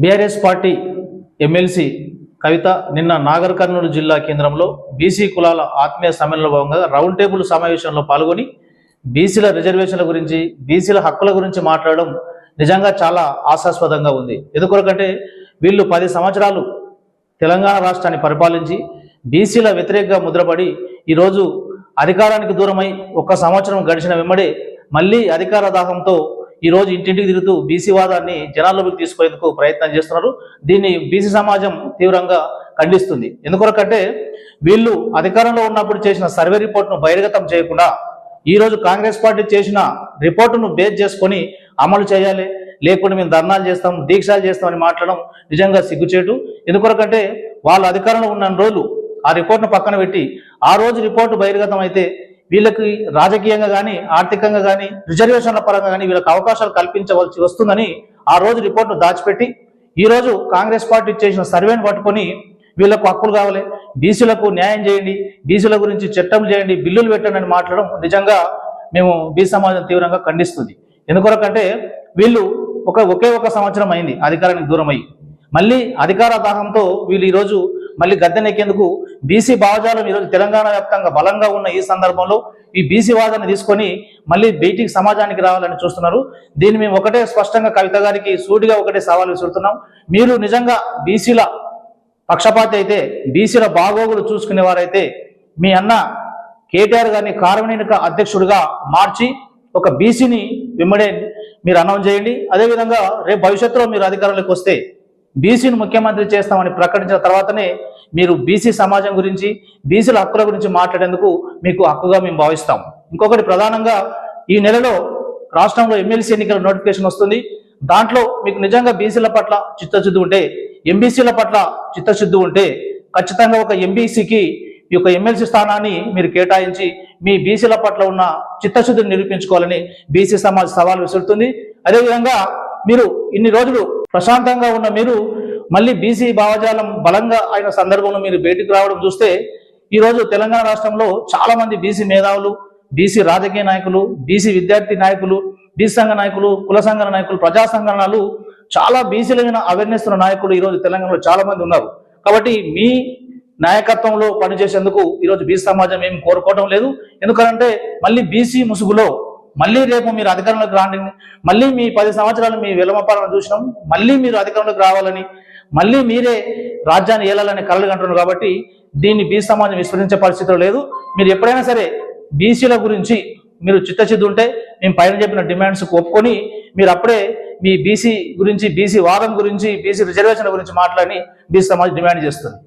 BRS party MLC కవిత నిన్న నాగర్ కర్నూలు జిల్లా కేంద్రంలో బీసీ కులాల ఆత్మీయ సమ్మేళనంలో భాగంగా రౌండ్ టేబుల్ సమావేశంలో పాల్గొని బీసీల రిజర్వేషన్ల గురించి బీసీల హక్కుల గురించి మాట్లాడడం నిజంగా చాలా ఆశాస్పదంగా ఉంది. ఎందుకొరకంటే వీళ్ళు పది సంవత్సరాలు తెలంగాణ రాష్ట్రాన్ని పరిపాలించి బీసీల వ్యతిరేకంగా ముద్రపడి ఈరోజు అధికారానికి దూరమై ఒక్క సంవత్సరం గడిచిన వెంబడే మళ్ళీ అధికార దాహంతో ఈరోజు ఇంటింటికి తిరుగుతూ బీసీ వాదాన్ని జనాల్లోకి తీసుకునేందుకు ప్రయత్నం చేస్తున్నారు. దీన్ని బీసీ సమాజం తీవ్రంగా ఖండిస్తుంది. ఎందుకొరకంటే వీళ్ళు అధికారంలో ఉన్నప్పుడు చేసిన సర్వే రిపోర్ట్ను బహిర్గతం చేయకుండా ఈరోజు కాంగ్రెస్ పార్టీ చేసిన రిపోర్టును బేస్ చేసుకొని అమలు చేయాలి. లేకుండా మేము ధర్నాలు చేస్తాం దీక్షలు చేస్తామని మాట్లాడడం నిజంగా సిగ్గుచేటు. ఎందుకొరకంటే వాళ్ళు అధికారంలో ఉన్న రోజులు ఆ రిపోర్ట్ను పక్కన పెట్టి ఆ రోజు రిపోర్టు బహిర్గతం అయితే వీళ్ళకి రాజకీయంగా కానీ ఆర్థికంగా కానీ రిజర్వేషన్ల పరంగా కానీ వీళ్ళకి అవకాశాలు కల్పించవలసి వస్తుందని ఆ రోజు రిపోర్ట్ను దాచిపెట్టి ఈ రోజు కాంగ్రెస్ పార్టీ చేసిన సర్వేను పట్టుకొని వీళ్ళకు హక్కులు కావాలి. బీసీలకు న్యాయం చేయండి. బీసీల గురించి చట్టం చేయండి. బిల్లులు పెట్టండి అని మాట్లాడడం నిజంగా మేము బీ సమాజం తీవ్రంగా ఖండిస్తుంది. ఎందుకొరకంటే వీళ్ళు ఒక ఒకే ఒక సంవత్సరం అయింది. అధికారానికి దూరం అయ్యి. మళ్ళీ అధికార దాహంతో వీళ్ళు ఈరోజు మళ్ళీ గద్దెనెక్కేందుకు బీసీ భావజాలం ఈరోజు తెలంగాణ వ్యాప్తంగా బలంగా ఉన్న ఈ సందర్భంలో ఈ బీసీ వాదాన్ని తీసుకొని మళ్ళీ బయటికి సమాజానికి రావాలని చూస్తున్నారు. దీన్ని మేము ఒకటే స్పష్టంగా కవిత గారికి సూటిగా ఒకటే సవాల్ విసురుతున్నాం. మీరు నిజంగా బీసీల పక్షపాతి అయితే బీసీల బాగోగులు చూసుకునేవారైతే మీ అన్న కేటీఆర్ గారిని కార్మిక అధ్యక్షుడిగా మార్చి ఒక బీసీని వెంబడే మీరు అనౌన్స్ చేయండి. అదేవిధంగా రేపు భవిష్యత్తులో మీరు అధికారంలోకి వస్తే బీసీని ముఖ్యమంత్రి చేస్తామని ప్రకటించిన తర్వాతనే మీరు బీసీ సమాజం గురించి బీసీల హక్కుల గురించి మాట్లాడేందుకు మీకు హక్కుగా మేము భావిస్తాం. ఇంకొకటి ప్రధానంగా ఈ నెలలో రాష్ట్రంలో ఎమ్మెల్సీ ఎన్నికల నోటిఫికేషన్ వస్తుంది. దాంట్లో మీకు నిజంగా బీసీల పట్ల చిత్తశుద్ధి ఉంటే ఎంబీసీల పట్ల చిత్తశుద్ధి ఉంటే ఖచ్చితంగా ఒక ఎంబీసీకి ఈ యొక్క ఎమ్మెల్సీ స్థానాన్ని మీరు కేటాయించి మీ బీసీల పట్ల ఉన్న చిత్తశుద్ధిని నిరూపించుకోవాలని బీసీ సమాజ్ సవాల్ విసురుతుంది. అదేవిధంగా మీరు ఇన్ని రోజులు ప్రశాంతంగా ఉన్న మీరు మళ్ళీ బీసీ భావజాలం బలంగా అయిన సందర్భంలో మీరు బయటికి రావడం చూస్తే ఈరోజు తెలంగాణ రాష్ట్రంలో చాలా మంది బీసీ మేధావులు బీసీ రాజకీయ నాయకులు బీసీ విద్యార్థి నాయకులు బీసీ సంఘ నాయకులు కుల సంఘాల నాయకులు ప్రజా సంఘటనలు చాలా బీసీల మీద అవేర్నెస్ ఉన్న నాయకులు ఈరోజు తెలంగాణలో చాలా మంది ఉన్నారు. కాబట్టి మీ నాయకత్వంలో పనిచేసేందుకు ఈరోజు బీసీ సమాజం ఏం కోరుకోవడం లేదు. ఎందుకంటే మళ్ళీ బీసీ ముసుగులో మళ్ళీ రేపు మీరు అధికారంలోకి రాండి. మళ్ళీ మీ పది సంవత్సరాలు మీ విలమపాలను చూసినాం. మళ్ళీ మీరు అధికారంలోకి రావాలని మళ్ళీ మీరే రాజ్యాన్ని ఏలాలని కలలు కంటున్నారు కాబట్టి దీన్ని బీసీ సమాజం విస్మరించే పరిస్థితిలో లేదు. మీరు ఎప్పుడైనా సరే బీసీల గురించి మీరు చిత్తచిద్దు ఉంటే మేము పైన చెప్పిన డిమాండ్స్ ఒప్పుకొని మీరు అప్పుడే మీ బీసీ గురించి బీసీ వాదం గురించి బీసీ రిజర్వేషన్ గురించి మాట్లాడి బీసీ సమాజం డిమాండ్ చేస్తుంది.